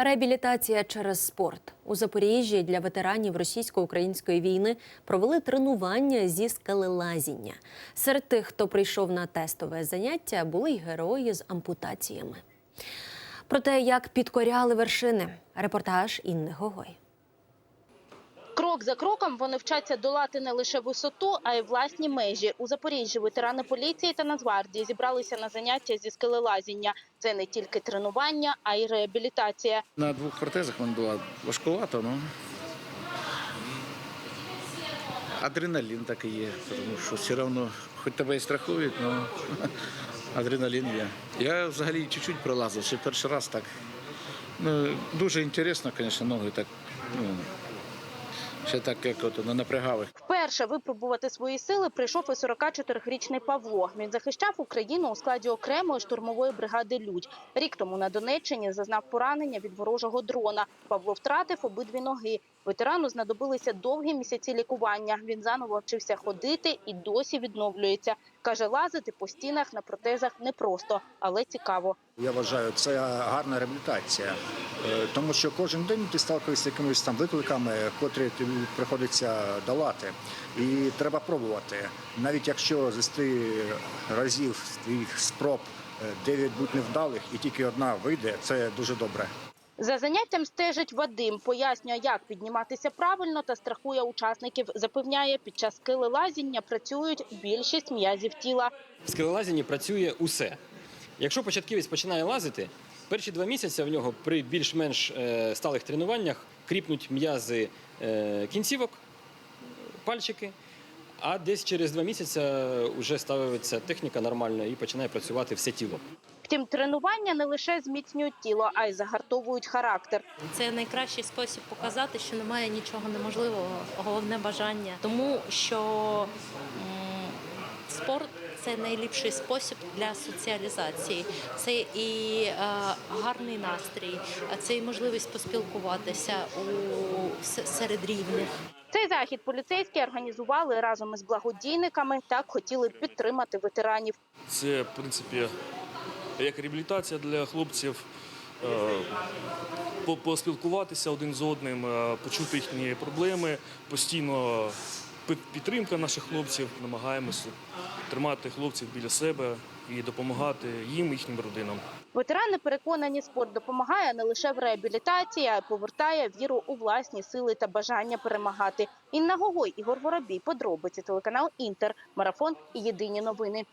Реабілітація через спорт у Запоріжжі для ветеранів російсько-української війни провели тренування зі скелелазіння. Серед тих, хто прийшов на тестове заняття, були й герої з ампутаціями. Про те, як підкоряли вершини, репортаж Інни Гогой. Крок за кроком вони вчаться долати не лише висоту, а й власні межі. У Запоріжжі ветерани поліції та Нацгвардії зібралися на заняття зі скелелазіння. Це не тільки тренування, а й реабілітація. На двох протезах вона була важкувато, ну адреналін так і є, тому що все одно, хоч тебе і страхують, але адреналін є. Я взагалі чуть-чуть пролазив, ще перший раз так. Ну, дуже інтересно, звісно, ноги так. Ну, ще так як от, не напрягали. Вперше випробувати свої сили прийшов і 44-річний Павло. Він захищав Україну у складі окремої штурмової бригади Людь. Рік тому на Донеччині зазнав поранення від ворожого дрона. Павло втратив обидві ноги. Ветерану знадобилися довгі місяці лікування. Він заново вчився ходити і досі відновлюється. Каже, лазити по стінах на протезах непросто, але цікаво. Я вважаю, це гарна реабілітація, Е, тому що кожен день ти сталкуєшся якимись там викликами, котрі тобі приходиться долати. І треба пробувати. Навіть якщо з 10 разів твоїх спроб 9 будуть невдалих і тільки одна вийде, це дуже добре. За заняттям стежить Вадим, пояснює, як підніматися правильно та страхує учасників. Запевняє, під час скелелазіння працюють більшість м'язів тіла. В скелелазінні працює усе. Якщо початківець починає лазити, перші два місяці в нього при більш-менш е, сталих тренуваннях кріпнуть м'язи е, кінцівок, пальчики, а десь через два місяці вже ставиться техніка нормальна і починає працювати все тіло. Втім, тренування не лише зміцнюють тіло, а й загартовують характер. Це найкращий спосіб показати, що немає нічого неможливого, головне бажання. Тому що спорт це найліпший спосіб для соціалізації. Це і е, гарний настрій, а це і можливість поспілкуватися у с- серед рівних. Цей захід поліцейські організували разом із благодійниками. Так хотіли підтримати ветеранів. Це, в принципі, як реабілітація для хлопців, е, по- поспілкуватися один з одним, е, почути їхні проблеми, постійно під- підтримка наших хлопців. Намагаємося тримати хлопців біля себе і допомагати їм, їхнім родинам. Ветерани переконані, спорт допомагає не лише в реабілітації, а й повертає віру у власні сили та бажання перемагати. Інна Гогой, Ігор Воробій, подробиці телеканал Інтер, марафон і єдині новини.